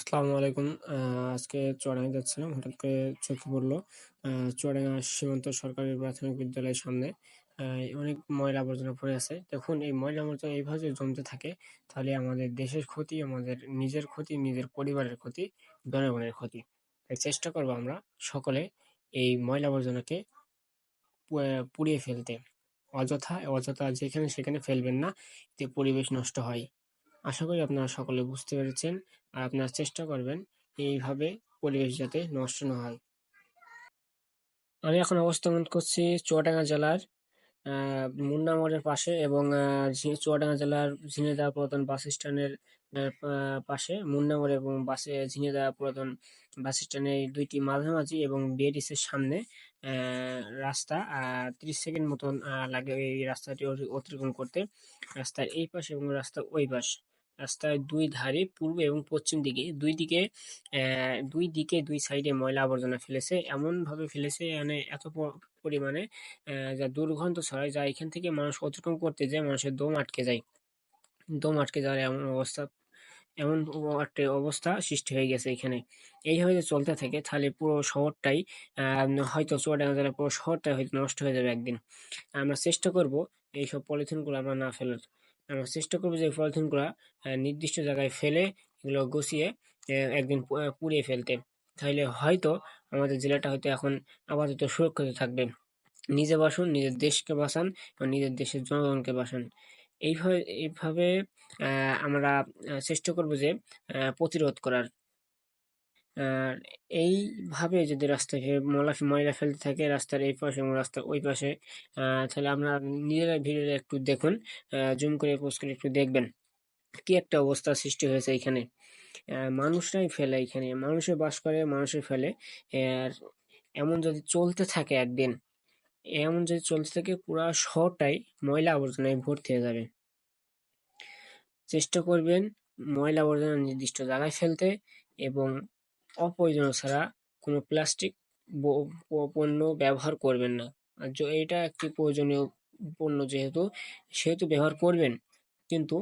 আসসালামু আলাইকুম। আজকে চুয়াডাঙ্গা যাচ্ছিলাম, হঠাৎ করে চোখে পড়ল। চুয়াডাঙ্গা সীমান্ত সরকারি প্রাথমিক বিদ্যালয়ের সামনে। অনেক ময়লা আবর্জনা পড়ে আছে। দেখুন, এই ময়লা আবর্জনা এইভাবে জমতে থাকে, তাহলে আমাদের দেশের ক্ষতি, আমাদের নিজের ক্ষতি, নিজের পরিবারের ক্ষতি, জনগণের ক্ষতি। তাই চেষ্টা করব আমরা সকলে এই ময়লা আবর্জনাকে পুড়িয়ে ফেলতে। অযথা অযথা যেখানে সেখানে ফেলবেন না, এতে পরিবেশ নষ্ট হয়। আশা করি আপনারা সকলে বুঝতে পেরেছেন আর আপনারা চেষ্টা করবেন এইভাবে পরিবেশ যাতে নষ্ট না হয়। আমি এখন অবস্থান করছি চুয়াডাঙ্গা জেলার মুন্না মোড়ের পাশে এবং চুয়াডাঙ্গা জেলার ঝিনেদা পুরাতন বাস স্ট্যান্ডের পাশে মুন্না মোড় এবং বাসে ঝিনেদা পুরাতন বাস স্ট্যান্ডের এই দুইটি মাঝামাঝি এবং বিএডিসির সামনে রাস্তা ত্রিশ সেকেন্ড মতন লাগে এই রাস্তাটি অতি- অতিক্রম করতে। রাস্তার এই পাশ এবং রাস্তার ওই পাশ। রাস্তার দুই ধারে পূর্ব এবং পশ্চিম দিকে। দুই দিকে দুই দিকে দুই সাইডে ময়লা আবর্জনা ফেলেছে। এমনভাবে ফেলেছে মানে এত পরিমাণে যা দুর্গন্ধ ছড়ায়, যা এখান থেকে মানুষ অতিক্রম করতে যায়, মানুষের দম আটকে যায়। দম আটকে যাওয়ার এমন অবস্থা, এমন একটা অবস্থা সৃষ্টি হয়ে গেছে এখানে। এইভাবে যদি চলতে থাকে, তাহলে পুরো শহরটাই হয়তো চুয়াডাঙ্গা জেলার পুরো শহরটাই হয়তো নষ্ট হয়ে যাবে একদিন। আমরা চেষ্টা করব এইসব পলিথিনগুলো আমরা না ফেলার। আমরা চেষ্টা করব যে পলিথিনগুলো নির্দিষ্ট জায়গায় ফেলে এগুলো গুছিয়ে একদিন পুড়িয়ে ফেলতে। তাহলে হয়তো আমাদের জেলাটা হয়তো এখন আপাতত সুরক্ষিত থাকবে। নিজে বাসুন, নিজের দেশকে বাঁচান এবং নিজের দেশের জনগণকে বাঁচান। এইভাবে এইভাবে আমরা চেষ্টা করব যে প্রতিরোধ করার। আর এইভাবে যদি রাস্তায় ফে- ময়লা ফেলতে থাকে রাস্তার এই পাশে এবং রাস্তার ওই পাশে তাহলে আমরা নিজেরা ভিডিওটা একটু দেখুন জুম করে পোস্ট করে একটু দেখবেন কি একটা অবস্থা সৃষ্টি হয়েছে এখানে। মানুষরাই ফেলে এখানে, মানুষে বাস করে, মানুষে ফেলে। আর এমন যদি চলতে থাকে একদিন, এমন যদি চলতে থাকে পুরো শহরটাই ময়লা আবর্জনায় ভর্তি হয়ে যাবে। চেষ্টা করবেন ময়লা আবর্জনা নির্দিষ্ট জায়গায় ফেলতে এবং অপ্রয়োজনীয় ছাড়া কোনো প্লাস্টিক পণ্য ব্যবহার করবেন না। আর এটা একটি প্রয়োজনীয় পণ্য যেহেতু, সেহেতু ব্যবহার করবেন। কিন্তু